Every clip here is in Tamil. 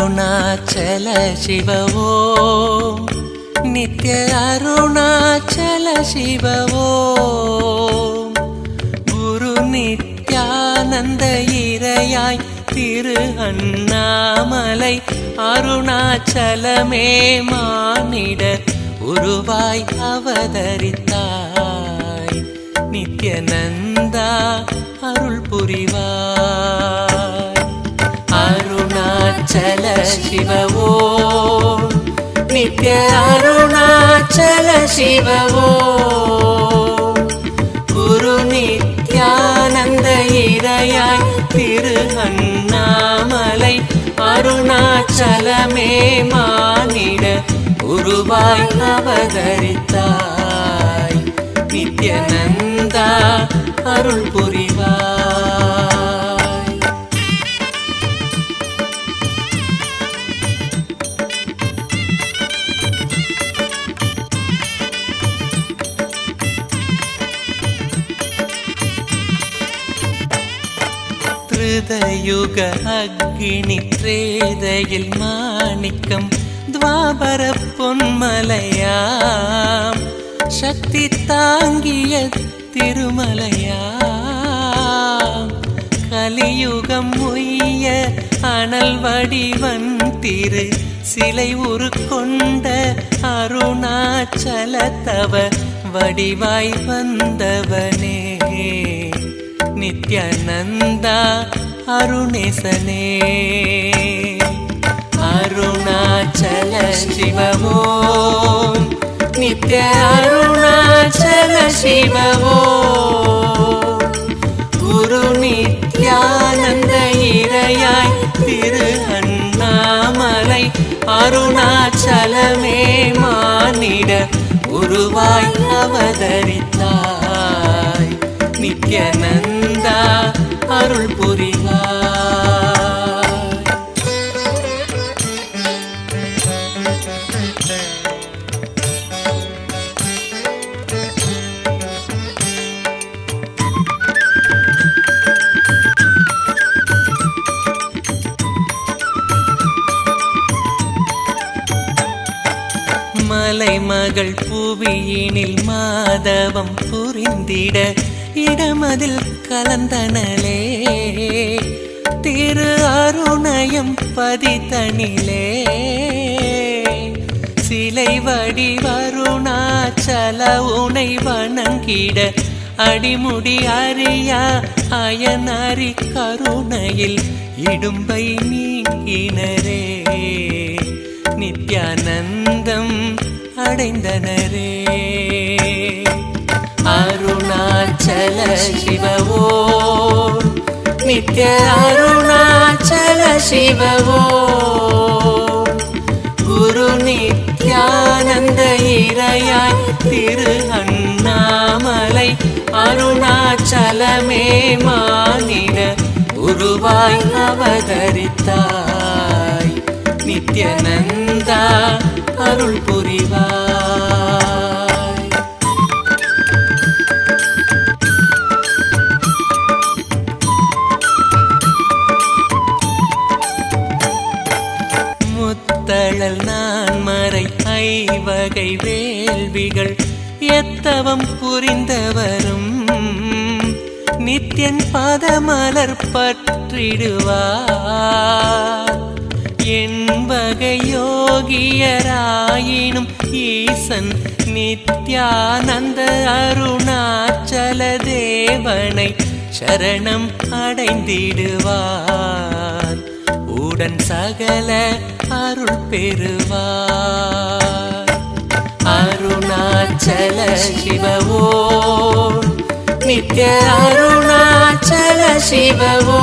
அருணாச்சல சிவவோ? நித்ய அருணாச்சல சிவவோ? குரு நித்யானந்த இரையாய் திரு அண்ணாமலை அருணாச்சலமே மானிட உருவாய் அவதரித்தாய். நித்யநந்தா அருள் புரிவாய். அருணாச்சல சிவவோ? நித்ய அருணாச்சல சிவவோ? குரு நித்யானந்த இரையாய் திரு அண்ணாமலை அருணாச்சலமே மானிட உருவாய் அவதரித்தாய். நித்யநந்தா அருள் புரிவாய். திருதயுக அக்னி த்ரேதையில் மாணிக்கம் துவாபர பொன்மலையாம். சக்தி தாங்கிய திருமலையாம். கலியுகம் உய்ய அனல் வடிவன் திரு சிலை உருக்கொண்ட அருணாச்சல தவ வடிவாய் வந்தவனே. நித்யானந்தா அருணேசனே. அருணாச்சல சிவமோ நித்ய அருணாச்சல சிவமோ. குரு நித்யானந்த இரையாய் திரு அண்ணாமலை அருணாச்சலமே மானிட உருவாய் அவதரித்தாய். நித்யநந்தா அருள் புரி மாதவம் புரிந்திட இடமதில் கலந்தனலே திரு அருணயம் பதித்தனிலே சிலை வடி வருணாச்சல உனை வணங்கிட அடிமுடி அறியா அயனறி கருணையில் இடும்பை நீங்கினரே நித்யானந்தம் அடைந்தனரே. அருணாச்சல சிவவோ நித்ய அருணாச்சல சிவவோ குரு நித்யானந்த இறையாய் திரு அண்ணாமலை அருணாச்சலமே மாநில குருவாய் அவதரித்தாய். நித்யநந்தா அருள் புரிவாய். தவம் புரிந்தவரும். நித்யன் பதமலர் பற்றிடுவார். என் யோகியராயினும் ஈசன் நித்யானந்த அருணாச்சல தேவனை சரணம் அடைந்திடுவார். உடன் சகல அருள் பெறுவார். அருணாச்சல சிவவோ நித்ய அருணாச்சல சிவவோ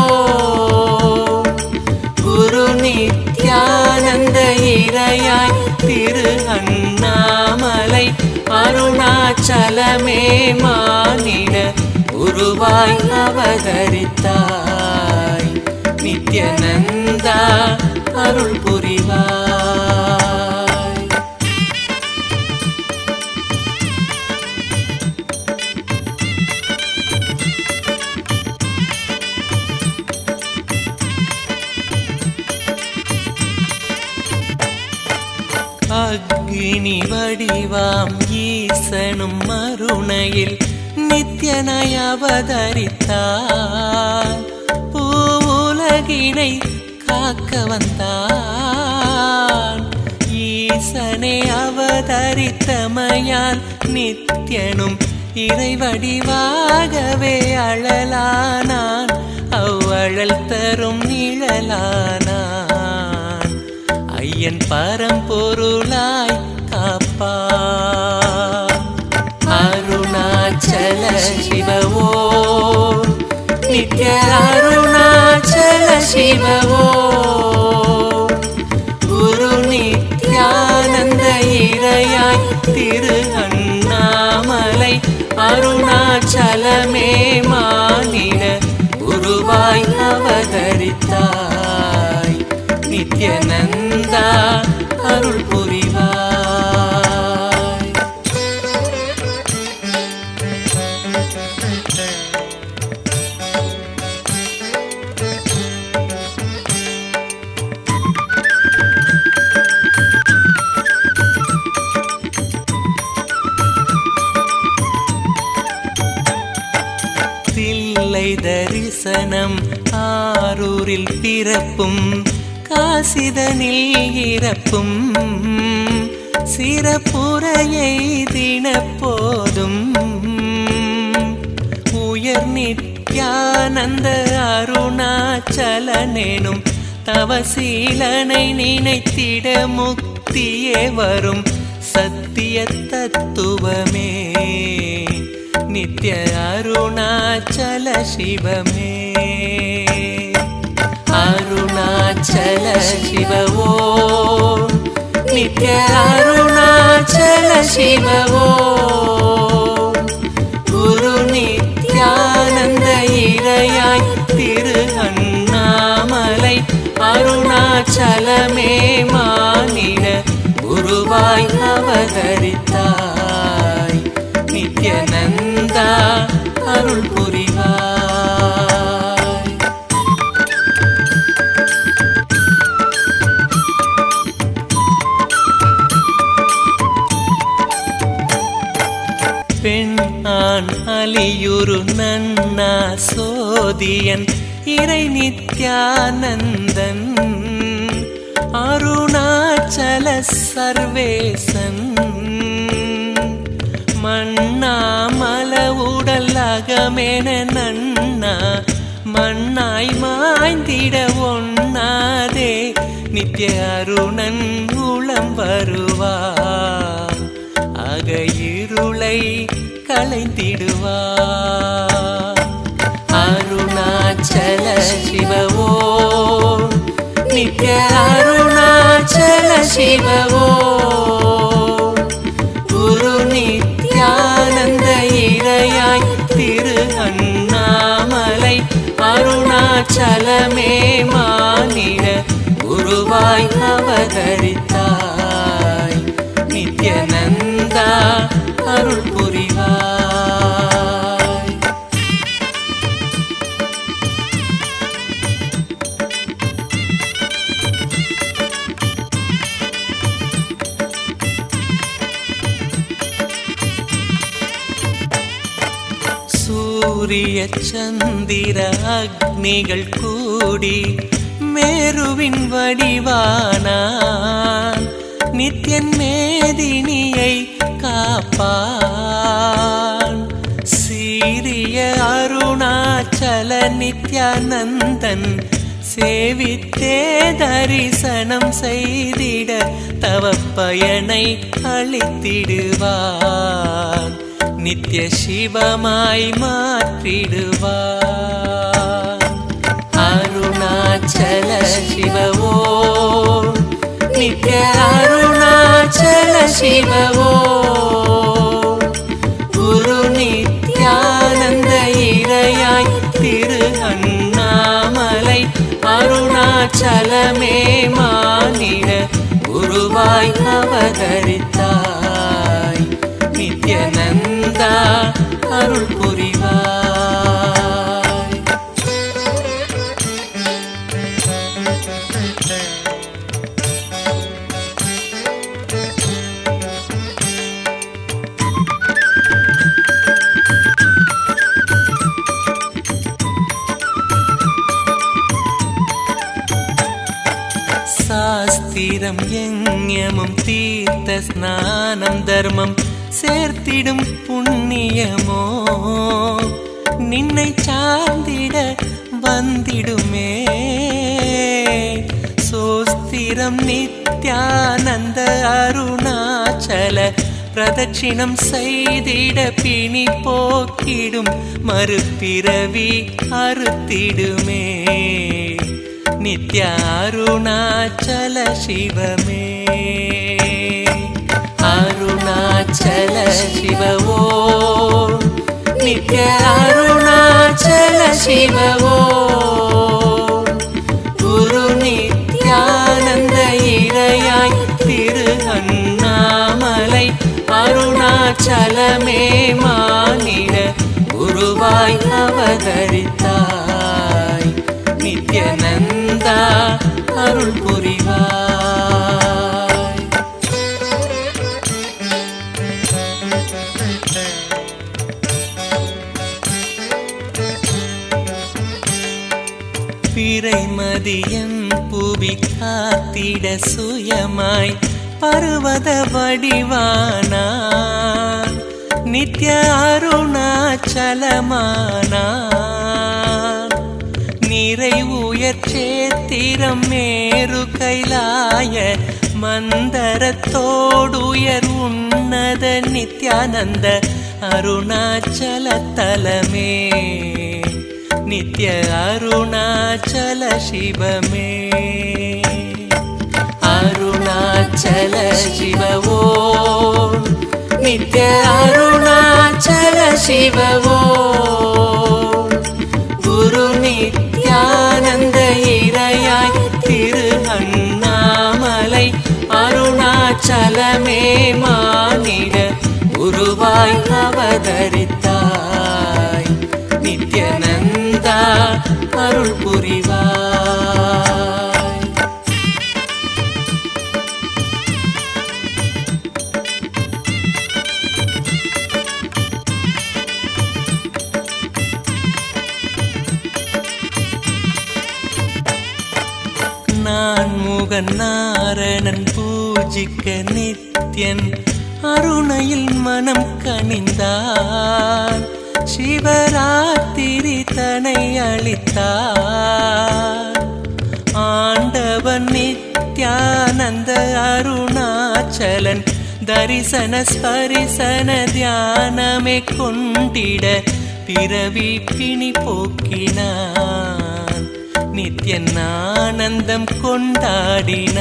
குரு நித்யானந்த இறையாய் திரு அண்ணாமலை அருணாச்சலமே மானிட உருவாய் அவதரித்தாய். நித்யநந்தா அருள் புரிவாய் பிணி வடிவாம் ஈசனும் மருணையில் நித்யனாய் அவதரித்தார் பூவுலகினை காக்க வந்தான் ஈசனை அவதரித்தமையால் நித்யனும் இறைவடிவாகவே அழலானான். அவ்வழல் தரும் நிழலானான். ஐயன் பரம்பொருளாய் காப்பான் அருணாச்சல சிவவோ நித்ய அருணாச்சல சிவவோ கங்கை தரிசனம் ஆரூரில் பிறப்பும் காசிதனில் இறப்பும். சிறப்புரையை தினப்போதும் உயர் நித்யானந்த அருணாச்சலனேனும் தவசீலனை நினைத்திட முக்தியே வரும். சத்திய தத்துவமே நித்ய அருணாச்சல சிவமே அருணாச்சல சிவவோ நித்ய அருணாச்சல சிவவோ குரு நித்யானந்த இறையாய் திரு அண்ணாமலை அருணாச்சலமே மாநில குருவாய் அவதரித்த அருள் புரிவாய். பெண் ஆண் அலியுரு நன்னா சோதியன் இறை நித்யானந்தன் அருணாச்சல சர்வேஸ் அகமென நன்னா மண்ணாய் மாய்ந்திட ஒண்ணாதே நித்ய அருணன் உளம் வருவான் அக இருளை களைந்திடுவார் அருணாச்சல சிவவோ நித்ய அருணாச்சல சிவவோ. அருணாச்சலமே மாநில குருவாய் அவதரித்த சூரிய சந்திர அக்னிகள் கூடி மேருவின் வடிவானான் நித்யன் மேதினியை காப்பான் சீரிய அருணாச்சல நித்யானந்தன் சேவித்தே தரிசனம் செய்திட தவப்பயனை அளித்திடுவான். நித்திய சிவமாய் மாற்றிடுவான் அருணாச்சல சிவவோ நித்திய அருணாச்சல சிவவோ குரு நித்யானந்த இறையாய் திரு அண்ணாமலை அருணாச்சலமே மானிட குருவாய் அவதரித்தாய் நித்யநந்தா அருள் புரிவார். வந்திடுமே. சோஸ்திரம் நித்யானந்த அருணாச்சல பிரதட்சிணம் செய்திட பிணி போக்கிடும் மறுபிறவி அறுத்திடுமே. நித்யாருணாச்சல சிவமே. அருணாச்சல சிவவோ. நித்ய அருணாச்சல சிவவோ குரு நித்யானந்த இறையாய் திரு அண்ணாமலை அருணாச்சலமே மாநில குருவாய் அவதரித்தாய் நித்யநந்தா அருள் புரிவாய் பிறைமதியம் புவி காத்திட சுயமாய் பருவத வடிவானான் நித்ய அருணாச்சலமானான் நிறை உயர்ச்சேத்திரம் மேரு கைலாய மந்தரத்தோடுயர் உன்னத நித்யானந்த அருணாச்சல தலமே. நித்ய அருணாச்சல சிவமே. அருணாச்சல சிவவோ. நித்ய அருணாச்சல சிவவோ. குரு நித்யானந்த இரையாய் திரு அண்ணாமலை அருணாச்சலமே மானிட குருவாய் அவதரித்தாய். அருள் புரிவாய். நான் முகன் நாரணன் பூஜிக்க நித்யன் அருணையில் மனம் கனிந்தான். சிவராத்திரி தனை அளித்தான் ஆண்டவன் நித்யானந்த அருணாச்சலன் தரிசன ஸ்பரிசன தியானமே கொண்டிட பிறவி பிணி போக்கினான். நித்யன் ஆனந்தம் கொண்டாடினான்.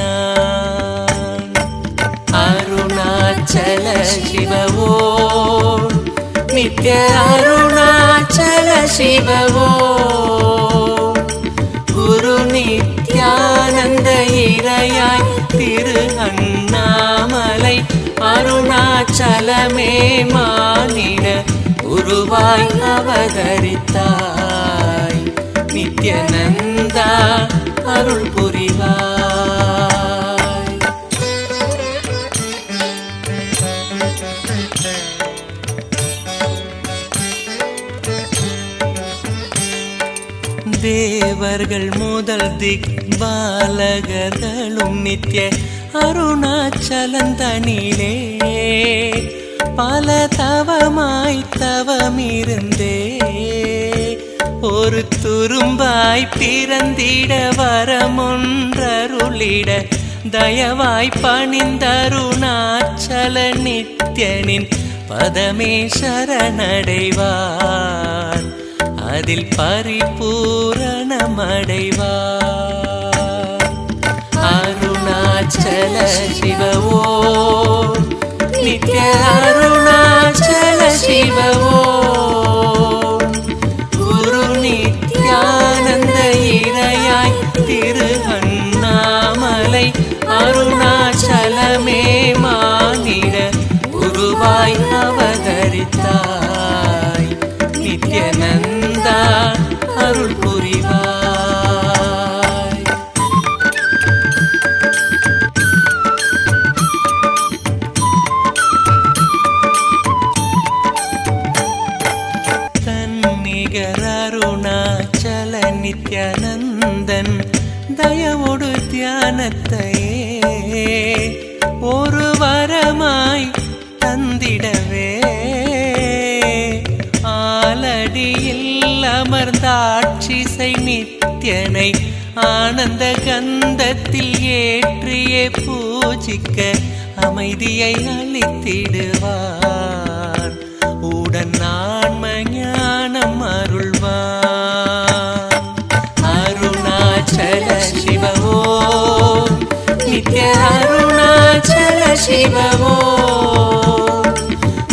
அருணாச்சல சிவவோ நித்ய அருணாச்சல சிவவோ குரு நித்யானந்த இறையாய் திரு அண்ணாமலை அருணாச்சலமே மானிட குருவாய் அவதரித்தாய் நித்யநந்தா அருள் புரிவாய் தேவர்கள் முதல் திக் பாலகர்களும் நித்ய அருணாச்சலந்தனிலே. பல தவமாய் தவமிருந்தே. ஒரு துரும்பாய் பிறந்திட வரமொன்றருளிட தயவாய் பணிந்தருணாச்சல நித்யனின் பதமே சரணடைவார். அதில் பரிபூர் பரிபூரணமடைவார் அருணாச்சல சிவவோ நித்ய அருணாச்சல சிவவோ குரு நித்யானந்த இரையாய் திரு அண்ணாமலை அருணாச்சலமே மாநில குருவாய் அவதரித்தாய். நித்யனந்த நிகரருணாச்சல நித்யானந்தன் தயவோடு தியானத்தையே ஒரு வரமாய் தந்திடவே. ஆலடியில் அமர்ந்தாட்சிசை நித்யனை ஆனந்த கந்தத்தில் ஏற்றியே பூஜிக்க அமைதியை அளித்திடுவார். உடன் நான் ஞானம் அருணாச்சல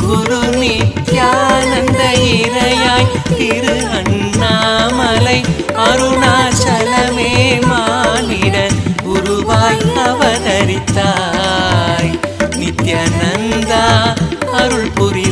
குரு நித்யானந்த இரையாய் திரு அண்ணாமலை அருணாச்சலமே மானிட குருவாய் அவதரித்தாய். நித்யானந்தா அருள் புரி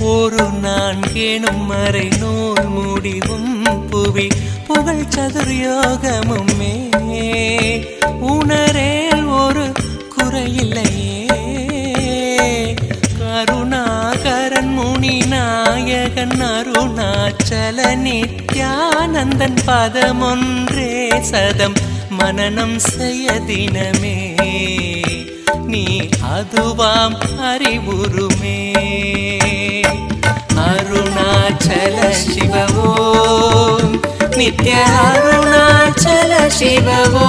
ஒரு நான்கேனும் மறை நூல் முடிவும் புவி புகழ் சதுர்யோகமுமே உணரேல் ஒரு குறையில்லையே. கருணாகரன் முனி நாயகன் அருணாச்சல நித்யானந்தன் பதமொன்றே சதம். மனநம் செய்ய தினமே. நீ அதுவாம் அறிவுருமே அருணாச்சல சிவவோம் நித்ய அருணாச்சல சிவவோ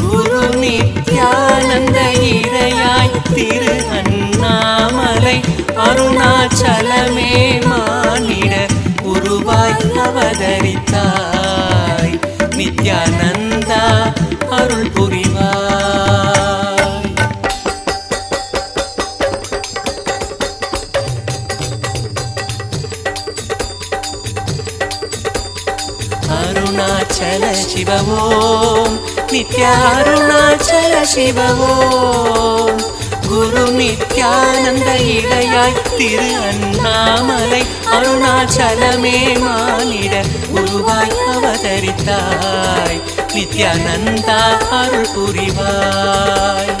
குரு நித்யானந்த இரையாய் திரு அண்ணாமலை அருணாச்சலமே மானிட உருவாய் அவதரித்தார். நித்யானந்தா அருள் புரிவா அருணாச்சல சிவவோம் நித்யாருணாச்சல சிவவோம். குரு நித்யானந்த இடையாய் திரு அண்ணாமலை அருணாச்சலமே மானிட குருவாய் அவதரித்தாய். நித்யானந்தா அருள் புரிவாய்.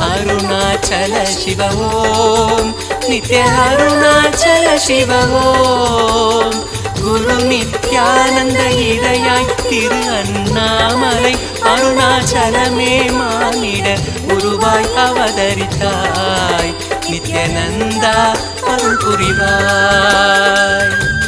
அருணாச்சல சிவவோம். நித்ய அருணாச்சல சிவவோம். குரு நித்யானந்த இடையாய் திரு அண்ணாமலை அருணாச்சலமே மானிட உருவாய் அவதரித்தாய். நித்யநந்தா அருள் புரிவாய்.